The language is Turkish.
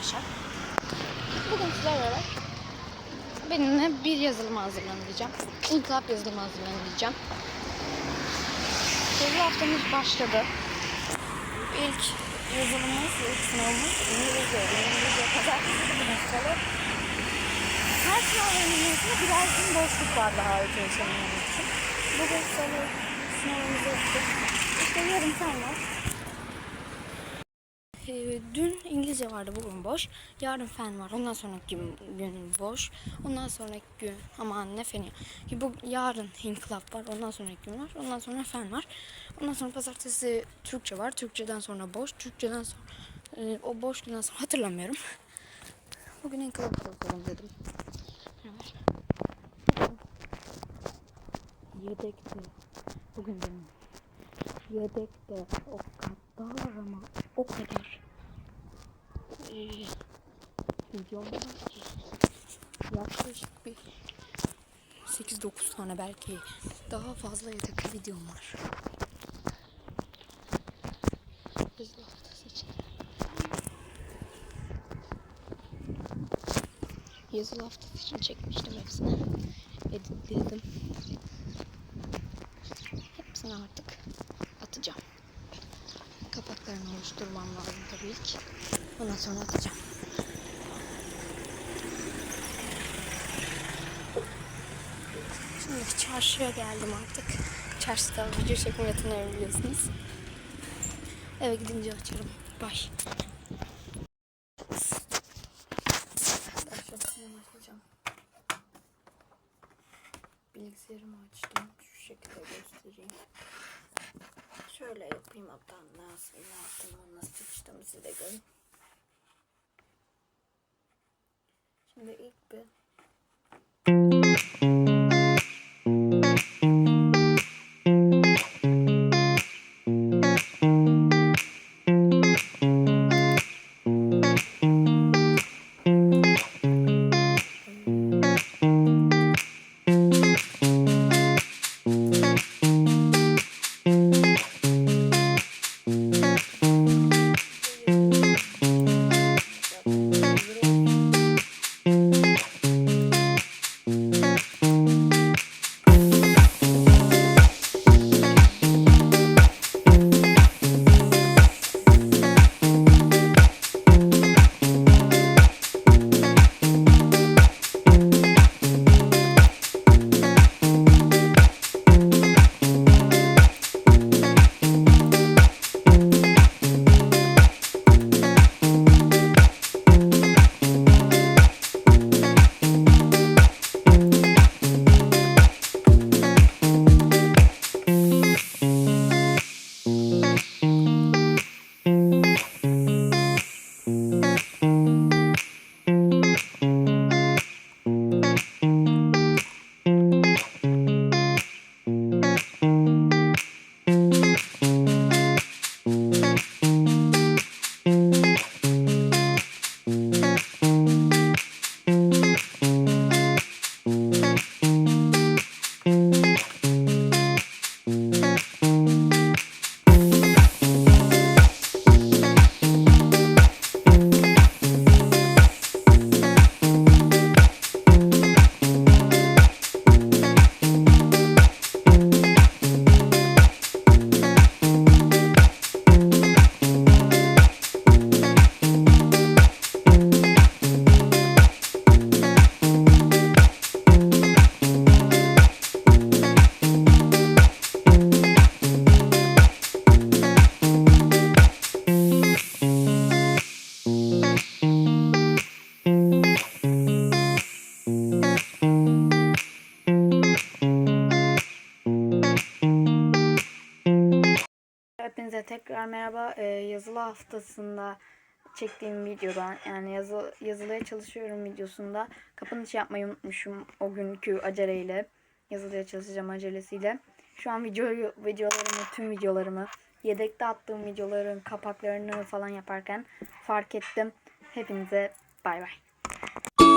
Başak. Bugün sizlerle beraber benimle bir yazılım hazırlanacağım. İnkılap yazılımı hazırlanacağım. Soru haftamız başladı. İlk yazılımımız, ilk sınavımız İngilizce. İngilizce kadar bakalım. Her sınav önümüzde biraz gün boşluk var daha öte için. Bugün soru sınavımızı yaptık. İşte yarım tane. Ee, dün İngilizce vardı bugün boş. Yarın fen var. Ondan sonraki gün, boş. Ondan sonraki gün aman ne feni. Bu yarın inkılap var. Ondan sonraki gün var. Ondan sonra fen var. Ondan sonra pazartesi Türkçe var. Türkçeden sonra boş. Türkçeden sonra e, o boş günden sonra hatırlamıyorum. Bugün inkılap yapalım dedim. Yedekte. Bugün benim yedekte o kadar ama o kadar videom var yaklaşık bir 8-9 tane belki daha fazla yedek videom var. Hızlı. Yazılı hafta için çekmiştim hepsini. Editledim. Hepsini artık atacağım. Kapaklarını oluşturmam lazım tabii ilk. Ondan sonra atacağım. Şimdi çarşıya geldim artık. Çarşıda video çekme yeteneği biliyorsunuz. Eve gidince açarım. Bye. Bilgisayarımı açtım. Şu şekilde göstereyim. Hatta nasıl yaptım nasıl sıçtım siz de görün. Şimdi ilk bir tekrar merhaba. Ee, yazılı haftasında çektiğim videodan yani yazı, yazılıya çalışıyorum videosunda kapanış yapmayı unutmuşum o günkü aceleyle. Yazılıya çalışacağım acelesiyle. Şu an videoyu, videolarımı, tüm videolarımı, yedekte attığım videoların kapaklarını falan yaparken fark ettim. Hepinize bay bay.